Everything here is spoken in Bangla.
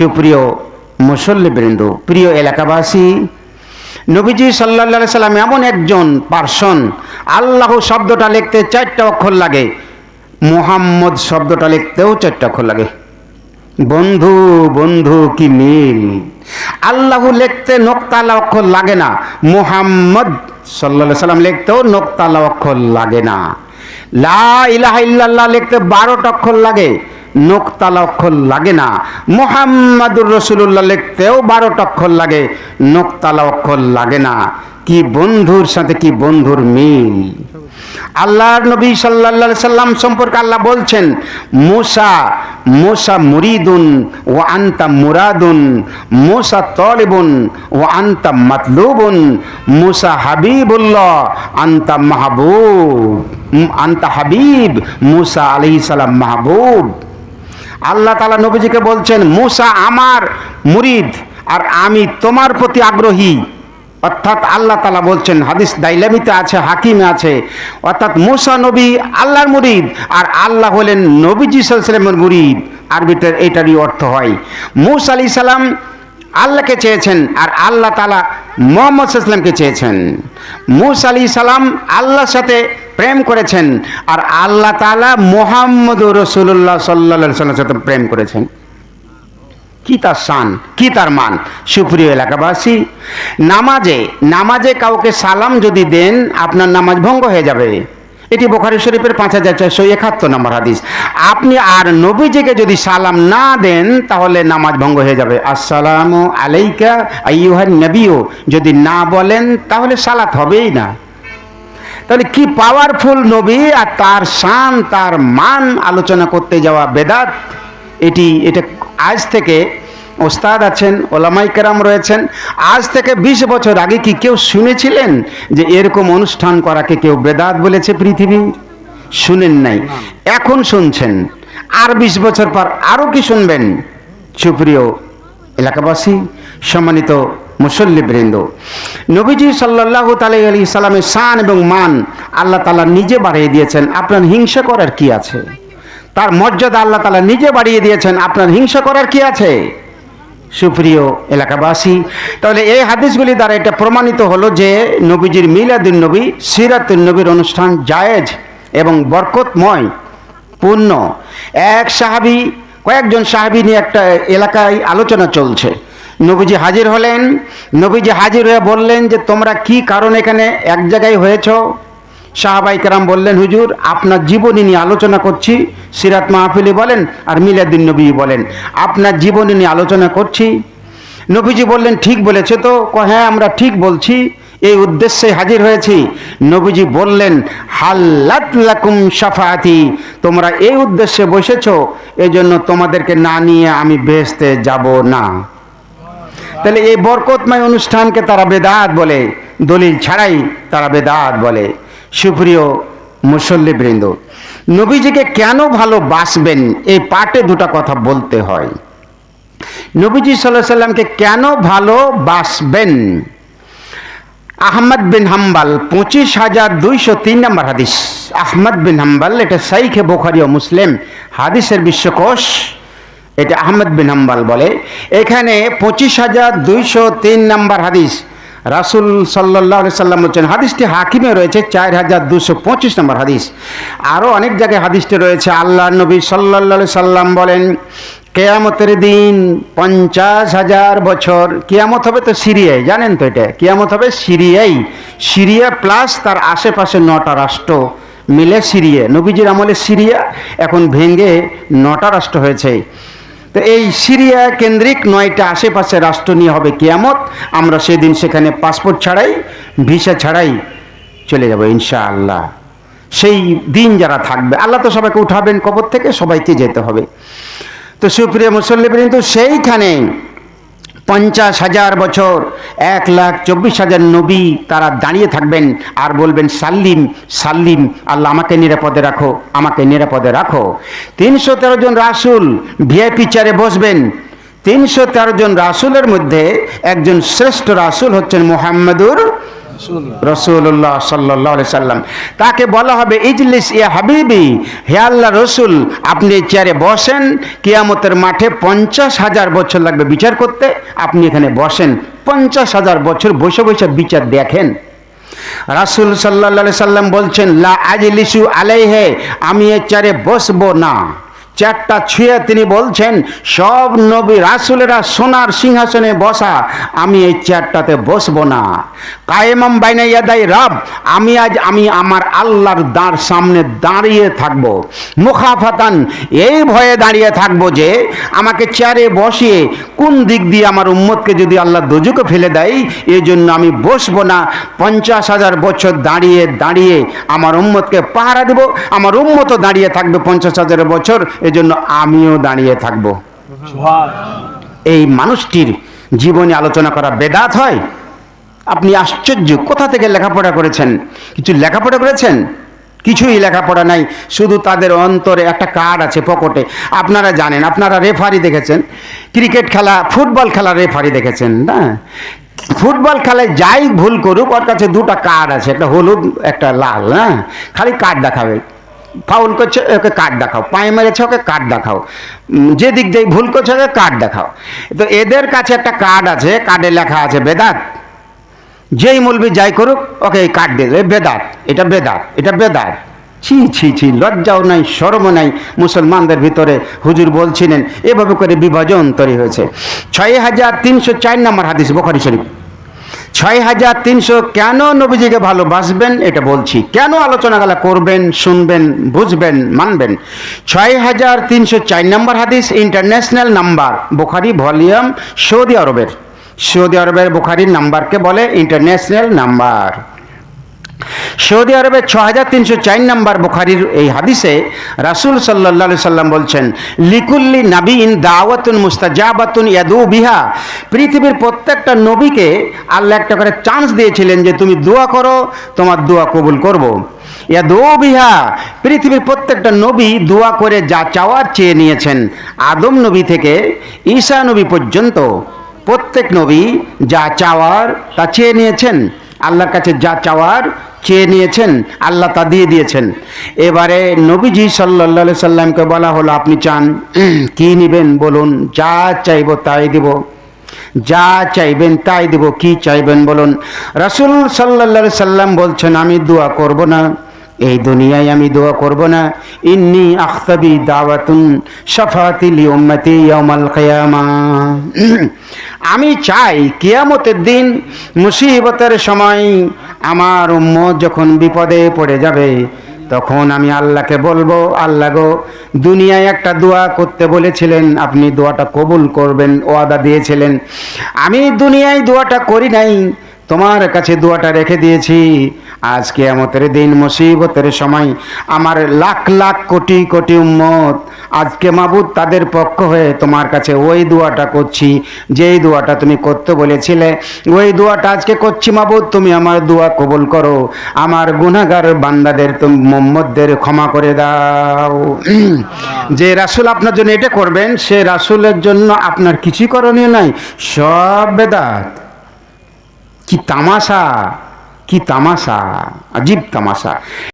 সুপ্রিয় মুসল্লিবৃন্দ প্রিয় এলাকাবাসী নবীজি সাল্লা সাল্লাম এমন একজন পার্সন আল্লাহ শব্দটা লিখতে চারটা অক্ষর লাগে মুহাম্মদ শব্দটা লিখতেও চারটা অক্ষর লাগে বন্ধু বন্ধু কি মিল আল্লাহ লিখতে নোকতালা অক্ষর লাগে না মুহাম্মদ সাল্লা সাল্লাম লিখতেও নোকতালা অক্ষর লাগে না লা ইলাহা ইল্লাল্লাহ লিখতে বারোটা অক্ষর লাগে নোকতালা অক্ষর লাগে না। মোহাম্মদুর রসুল্লাহ লিখতেও বারোটা অক্ষর লাগে নোকতালা অক্ষর লাগে না। কি বন্ধুর সাথে কি বন্ধুর মিল? আল্লাহর নবী সাল্লা সাল্লাম সম্পর্কে আল্লাহ বলছেন, মোসা মোসা মুরিদুন ও আন্তা মুরাদুন, মোসা তলিবুন ও আন্তা মাতলুবুন, মোসা হাবিবুল্লাহ, আন্তা মাহবুব, আন্তা হাবিব, মুসা আলি সালাম মাহবুব। আল্লাহ তালা নবীজিকে বলছেন, মুসা আমার মুরিদ আর আমি তোমার প্রতি আগ্রহী। অর্থাৎ আল্লাহ তালা বলছেন, হাদিস দাইলামিতে আছে, হাকিমে আছে, অর্থাৎ মুসা নবী আল্লাহর মুরিদ আর আল্লাহ হলেন নবীজি সাল্লামের মুরিদ। আরবিটার এটারই অর্থ হয়। মুসা আলি সালাম আল্লাহকে চেয়েছেন আর আল্লাহ তালা মোহাম্মদ ইসলামকে চেয়েছেন। মুসা আলি সালাম আল্লাহর সাথে প্রেম করেছেন আর আল্লাহ তালা মোহাম্মদ রসুল্লাহ সাল্লা সাথে প্রেম করেছেন। কি তার শান, কি তার মান? সুপ্রিয় এলাকাবাসী, নামাজে নামাজে কাউকে সালাম যদি দেন, আপনার নামাজ ভঙ্গ হয়ে যাবে। এটি বোখারি শরীফের পাঁচ হাজার চারশো একাত্তর নম্বর হাদিস। আপনি আর নবীজিকে যদি সালাম না দেন, তাহলে নামাজ ভঙ্গ হয়ে যাবে। আসসালাম আলাইকা আইয়ুহান নবীও যদি না বলেন, তাহলে সালাত হবেই না। তাহলে কি পাওয়ারফুল নবী আর তার শান, তার মান আলোচনা করতে যাওয়া বেদাত? এটি, এটা আজ থেকে ওস্তাদ আছেন, ওলামাই কেরাম রয়েছেন। আজ থেকে বিশ বছর আগে কি কেউ শুনেছিলেন যে এরকম অনুষ্ঠান করাকে কেউ বেদাত বলেছে পৃথিবী? শুনেন নাই। এখন শুনছেন। আর বিশ বছর পর আরও কি শুনবেন? সুপ্রিয় এলাকাবাসী, সম্মানিত মুসল্লিবৃন্দ, নবীজি সাল্লাহ তালি আলি সাল্লামের শান এবং মান আল্লাহ তালা নিজে বাড়িয়ে দিয়েছেন। আপনার হিংসা করার কি আছে? তার মর্যাদা আল্লাহ তালা নিজে বাড়িয়ে দিয়েছেন। আপনার হিংসা করার কি আছে? সুপ্রিয় এলাকাবাসী, তাহলে এই হাদিসগুলি দ্বারা এটা প্রমাণিত হলো যে নবীজির মিলাদুল নবী সিরাতুল নবীর অনুষ্ঠান জায়েজ এবং বরকতময়, পূর্ণ। এক সাহাবি, কয়েকজন সাহাবি নিয়ে একটা এলাকায় আলোচনা চলছে। নবীজি হাজির হলেন, নবীজি হাজির হয়ে বললেন যে তোমরা কি কারণ এখানে এক জায়গায় হয়েছ? সাহাবাই কেরাম বললেন, হুজুর, আপনার জীবনী নিয়ে আলোচনা করছি। সিরাত মাহফিলি বলেন আর মিলাদিন নবী বলেন, আপনার জীবনী নিয়ে আলোচনা করছি। নবীজি বললেন, ঠিক বলেছে তো? হ্যাঁ আমরা ঠিক বলছি। এই উদ্দেশ্যে হাজির হয়েছি। নবীজি বললেন, হাল্লাত লাকুম সাফাতি তোমরা এই উদ্দেশ্যে বসেছ এই জন্য তোমাদেরকে না নিয়ে আমি বেহেস্তে যাব না। তাহলে এই বরকতময় অনুষ্ঠানকে তারা বেদাত বলে, দলিল ছাড়াই তারা বেদাত বলে। সুপ্রিয় মুসল্লি মুসল্লিবৃন্দ নবীজিকে কেন ভালোবাসবেন? এই পাটে দুটো কথা বলতে হয়। নবীজি সাল্লাহ সাল্লামকে কেন ভালোবাসবেন? আহমদ বিন হাম্বাল, পঁচিশ হাজার দুইশো তিন নম্বর হাদিস। আহমদ বিন হাম্বাল, এটা সাইখে বোখারি ও মুসলিম হাদিসের বিশ্বকোষ। এটা আহমদ বিন হাম্বাল বলে। এখানে পঁচিশ হাজার দুইশো তিন নম্বর হাদিস। রাসুল সাল্লাহ সাল্লাম বলছেন, হাদিসটি হাকিমে রয়েছে, চার হাজার দুশো পঁচিশ নম্বর হাদিস। আরও অনেক জায়গায় হাদিসটি রয়েছে, আল্লাহ নবী সাল্লাহ সাল্লাম বলেন, কেয়ামতের দিন পঞ্চাশ হাজার বছর, কিয়ামত হবে তো সিরিয়ায়, জানেন তো এটা, কিয়ামত হবে সিরিয়াই। সিরিয়া প্লাস তার আশেপাশে নটা রাষ্ট্র মিলে সিরিয়া, নবীজির আমলে সিরিয়া এখন ভেঙে নটা রাষ্ট্র হয়েছে। তো এই সিরিয়া কেন্দ্রিক নয়টা আশেপাশে রাষ্ট্র নিয়ে হবে কেয়ামত। আমরা সেদিন সেখানে পাসপোর্ট ছাড়াই ভিসা ছাড়াই চলে যাব ইনশাআল্লাহ। সেই দিন যারা থাকবে, আল্লাহ তো সবাইকে উঠাবেন কবর থেকে, সবাইকে যেতে হবে। তো সুপ্রিয় মুসল্লিম কিন্তু সেইখানে পঞ্চাশ হাজার বছর, এক লাখ চব্বিশ হাজার নবী তারা দাঁড়িয়ে থাকবেন আর বলবেন, সাল্লিম সাল্লিম, আল্লাহ আমাকে নিরাপদে রাখো, আমাকে নিরাপদে রাখো। তিনশো তেরো জন রাসুল ভিআইপি চেয়ারে বসবেন। তিনশো তেরো জন রাসুলের মধ্যে একজন শ্রেষ্ঠ রাসুল হচ্ছেন মোহাম্মদুর রসুল্লাহ সাল্লাহ সাল্লাম। তাকে বলা হবে, ইজলিস ইয়া হাবিবি, হে আল্লাহ রসুল, আপনি চেয়ারে বসেন, কিয়ামতের মাঠে পঞ্চাশ হাজার বছর লাগবে বিচার করতে। আপনি এখানে বসেন, পঞ্চাশ হাজার বছর বসে বসে বিচার দেখেন। রাসুল সাল্লাহ সাল্লাম বলছেন, লা আজলিসু আলাইহে, আমি এ চেয়ারে বসবো না। চারটা ছুঁয়ে তিনি বলছেন, সব নবী রাসুলেরা সোনার সিংহাসনে বসা, আমি এই চেয়ারটাতে বসবো না। কায়েমাম বাইনা ইয়াদাই রাব, আমি আজ, আমি আমার আল্লাহর দাঁড় সামনে দাঁড়িয়ে থাকব। মুখাফাতান, এই ভয়ে দাঁড়িয়ে থাকব যে, আমাকে চেয়ারে বসিয়ে কোন দিক দিয়ে আমার উম্মতকে যদি আল্লাহ দোজুকে ফেলে দেয় এই জন্য আমি বসবো না। পঞ্চাশ হাজার বছর দাঁড়িয়ে দাঁড়িয়ে আমার উম্মতকে পাহারা দেব, আমার উম্মতও দাঁড়িয়ে থাকবে পঞ্চাশ হাজার বছর এজন্য আমিও দাঁড়িয়ে থাকব। এই মানুষটির জীবনে আলোচনা করা বেদাত হয়। আপনি আশ্চর্য, কোথা থেকে লেখাপড়া করেছেন? কিছু লেখাপড়া করেছেন? কিছুই লেখাপড়া নাই, শুধু তাদের অন্তরে একটা কার্ড আছে পকেটে। আপনারা জানেন, আপনারা রেফারি দেখেছেন? ক্রিকেট খেলা, ফুটবল খেলা রেফারি দেখেছেন, না? ফুটবল খেলায় যাই ভুল করুক, ওর কাছে দুটো কার্ড আছে, একটা হলুদ, একটা লাল হ্যাঁ খালি কার্ড দেখাবে। ফাউল করছে, ওকে কার্ড দেখাও। পায়ে মেরেছে, ওকে কার্ড দেখাও। যে দিক দিয়ে ভুল করছে, ওকে কার্ড দেখাও। তো এদের কাছে একটা কার্ড আছে কার্ডে লেখা আছে বেদাত। যেই মলবি যাই করুক, ওকে এই কার্ড দিয়ে দেবে। বেদাত, এটা বেদাত এটা বেদাত। ছি ছি ছি, লজ্জাও নাই, শরমও নাই। মুসলমানদের ভিতরে হুজুর বলছিলেন, এভাবে করে বিভাজন তৈরি হয়েছে। ছয় হাজার তিনশো চার নম্বর হাদিস, বোখারি শরীফ। ছয় হাজার তিনশো কেন নবীজিকে ভালোবাসবেন এটা বলছি। কেন আলোচনা গালা করবেন, শুনবেন, বুঝবেন, মানবেন? ছয় হাজার তিনশো চার নম্বর হাদিস, international number, Bukhari volume, Saudi আরবের। সৌদি আরবের বোখারির নাম্বারকে বলে ইন্টারন্যাশনাল নাম্বার। সৌদি আরবের ছ হাজার তিনশো চার নম্বর বুখারির এই হাদিসে রাসুল সাল্লাহ সাল্লাম বলছেন, লিকুল্লি নাবিন দাওয়াতুন মুস্তাজাবাতুন ইয়াদু বিহা। পৃথিবীর প্রত্যেকটা নবীকে আল্লাহ একটা করে চান্স দিয়েছিলেন যে তুমি দোয়া করো, তোমার দোয়া কবুল করব। ইয়াদু বিহা, পৃথিবীর প্রত্যেকটা নবী দোয়া করে যা চাওয়ার চেয়ে নিয়েছেন। আদম নবী থেকে ঈশা নবী পর্যন্ত প্রত্যেক নবী যা চাওয়ার তা চেয়ে নিয়েছেন। আল্লাহর কাছে যা চাওয়ার চেয়ে নিয়েছেন, আল্লাহ তা দিয়ে দিয়েছেন। এবারে নবীজি সাল্লা সাল্লামকে বলা হলো, আপনি চান কি নিবেন বলুন, যা চাইব তাই দিব। যা চাইবেন তাই দিব, কি চাইবেন বলুন। রাসুল সাল্লা সাল্লাম বলছেন, আমি দোয়া করব না। এই দুনিয়ায় আমি দোয়া করব না। ইন্নি আখতাবি দাওয়াতুন সাফাতিলি উম্মতি ইয়াউমাল কিয়ামা। আমি চাই কিয়ামতের দিন মুসিবতের সময় আমার উম্মত যখন বিপদে পড়ে যাবে, তখন আমি আল্লাহকে বলব, আল্লাহ গো, দুনিয়ায় একটা দোয়া করতে বলেছিলেন, আপনি দোয়াটা কবুল করবেন, ওয়াদা দিয়েছিলেন। আমি দুনিয়ায় দোয়াটা করি নাই তোমার কাছে দোয়াটা রেখে দিয়েছি। আজকে আমতের দিন মুসিবতের সময় আমার লাখ লাখ কোটি কোটি উম্মত আজকে মাবুদ তাদের পক্ষ হয়ে তোমার কাছে ওই দোয়াটা করছি। যেই দোয়াটা তুমি করতে বলেছিলে, ওই দোয়াটা আজকে করছি মাবুদ, তুমি আমার দোয়া কবুল করো। আমার গুনাহগার বান্দাদের তুমি মোহাম্মদদের ক্ষমা করে দাও। যে রাসূল আপনার জন্য এটা করবেন, সে রাসূলের জন্য আপনার কিছুই করণীয় নাই। সব বেদাত। কি তামাশা কি তামাশা আজীব তামাশা।